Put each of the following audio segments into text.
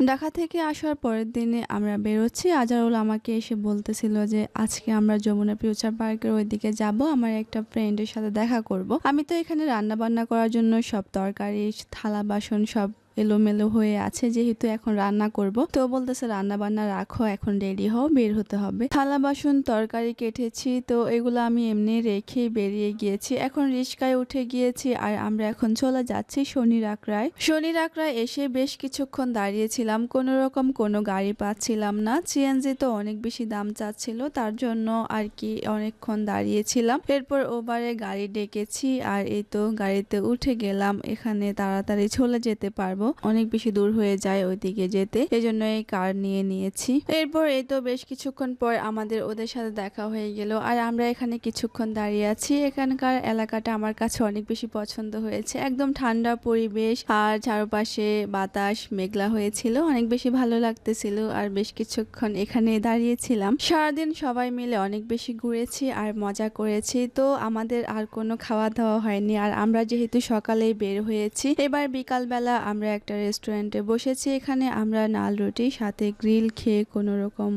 ঢাকা থেকে আসার পরের দিনে আমরা বেরোচ্ছি। আজারুল আমাকে এসে বলতেছিল যে, আজকে আমরা যমুনা ফিউচার পার্কের ওইদিকে যাব, আমার একটা ফ্রেন্ডের সাথে দেখা করব। আমি তো এখানে রান্না বান্না করার জন্য সব তরকারি, থালা, বাসন সব এলোমেলো হয়ে আছে যেহেতু এখন রান্না করব। তো বলতেছে রান্না বান্না রাখো, এখন রেডি হও, বের হতে হবে। থালা, বাসন, তরকারি কেটেছি, তো এগুলো আমি এমনি রেখে বেরিয়ে গিয়েছি। এখন রিস্কায় উঠে গিয়েছি আর আমরা এখন চলে যাচ্ছি শনি রাকড়ায় শনি রাকড়ায় এসে বেশ কিছুক্ষণ দাঁড়িয়েছিলাম, কোনো রকম কোনো গাড়ি পাচ্ছিলাম না। সিএনজি তো অনেক বেশি দাম চাচ্ছিল, তার জন্য আর কি অনেকক্ষণ দাঁড়িয়েছিলাম। এরপর ওবারে গাড়ি ডেকেছি আর এই তো গাড়িতে উঠে গেলাম, এখানে তাড়াতাড়ি চলে যেতে পারব। অনেক বেশি দূর হয়ে যায় ওইদিকে যেতে। এজন্য এই কার নিয়ে নিয়েছি। এরপর এই তো বেশ কিছুক্ষণ পর আমাদের ওদের সাথে দেখা হয়ে গেল। আর আমরা এখানে কিছুক্ষণ দাঁড়িয়ে আছি। এখানকার এলাকাটা আমার কাছে অনেক বেশি পছন্দ হয়েছে। একদম ঠান্ডা পরিবেশ আর চারপাশে বাতাস মেঘলা হয়েছিল। অনেক বেশি ভালো লাগতেছিল আর বেশ কিছুক্ষণ এখানে দাঁড়িয়েছিলাম। সারাদিন সবাই মিলে অনেক বেশি ঘুরেছি আর মজা করেছি। তো আমাদের আর কোনো খাওয়া দাওয়া হয়নি। আর আমরা যেহেতু সকালেই বের হয়েছি, এবার বিকালবেলা আমরা একটা রেস্টুরেন্টে বসেছি। এখানে আমরা নাল রুটি, সাথে গ্রিল খেয়ে কোনো রকম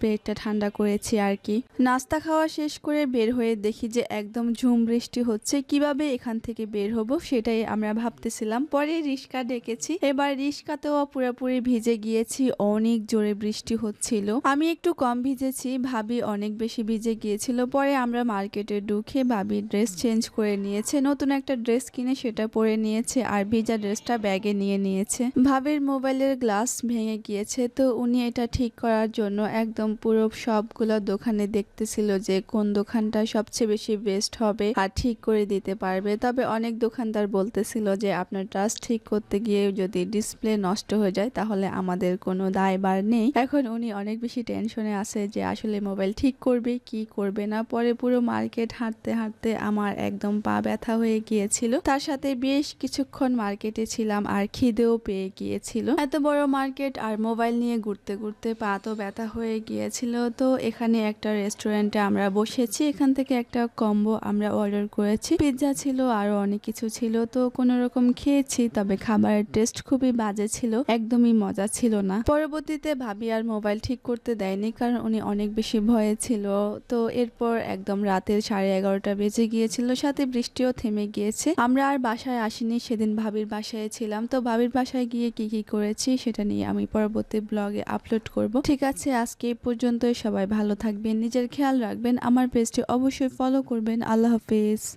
পেটটা ঠান্ডা করেছি আর কি নাস্তা খাওয়া শেষ করে বের হয়ে দেখি যে একদম ঝুম বৃষ্টি হচ্ছে। কীভাবে এখান থেকে বের হব সেটাই আমরা ভাবতেছিলাম। পরে রিস্কা ডেকেছি। এবার রিস্কাতেও পুরোপুরি ভিজে গিয়েছি। অনেক জোরে বৃষ্টি হচ্ছিল। আমি একটু কম ভিজেছি। ভাবি অনেক বেশি ভিজে গিয়েছিল। পরে আমরা মার্কেটে ঢুকে ভাবি ড্রেস চেঞ্জ করে নিয়েছে। নতুন একটা ড্রেস কিনে সেটা পরে নিয়েছে। আর ভিজা ড্রেসটা ব্যাগে নিয়ে নিয়েছে। ভাবির মোবাইলের গ্লাস ভেঙে গিয়েছে, তো উনি এটা ঠিক করার জন্য একদম পুরো সবগুলো দোকানে দেখতেছিল যে কোন দোকানটা সবচেয়ে বেশি বেস্ট হবে আর ঠিক করে দিতে পারবে। তবে অনেক দোকানদার বলতেছিল যে আপনার ট্রাস ঠিক করতে গিয়ে যদি ডিসপ্লে নষ্ট হয়ে যায়, তাহলে আমাদের কোনো দায়বার নেই। এখন উনি অনেক বেশি টেনশনে আছে যে আসলে মোবাইল ঠিক করবে, কি করবে না। পরে পুরো মার্কেট হাঁটতে হাঁটতে আমার একদম পা ব্যথা হয়ে গিয়েছিল। তার সাথে বেশ কিছুক্ষণ মার্কেটে ছিলাম আর খিদেও পেয়ে গিয়েছিল। এত বড় মার্কেট আর মোবাইল নিয়ে ঘুরতে ঘুরতে পা তো ব্যথা হয়ে গিয়েছিল। তো এখানে একটা রেস্টুরেন্টে আমরা বসেছি। এখান থেকে একটা কম্বো আমরা অর্ডার করেছি। পিৎজা ছিল, আরও অনেক কিছু ছিল। তো কোনো রকম খেয়েছি, তবে খাবারের টেস্ট খুবই বাজে ছিল। একদমই মজা ছিল না। পরবর্তীতে ভাবি আর মোবাইল ঠিক করতে দেয়নি, কারণ উনি অনেক বেশি ভয়ে ছিল। তো এরপর একদম রাতের সাড়ে এগারোটা বেজে গিয়েছিল। সাথে বৃষ্টিও থেমে গিয়েছে। আমরা আর বাসায় আসিনি, সেদিন ভাবির বাসায় ছিলাম। তো ভাবির বাসায় গিয়ে কি কি করেছি সেটা নিয়ে আমি পরবর্তী ব্লগে আপলোড করব। ঠিক আছে, আজকে এই পর্যন্তই। সবাই ভালো থাকবেন, নিজের খেয়াল রাখবেন। আমার পেজটি অবশ্যই ফলো করবেন। আল্লাহ হাফিজ।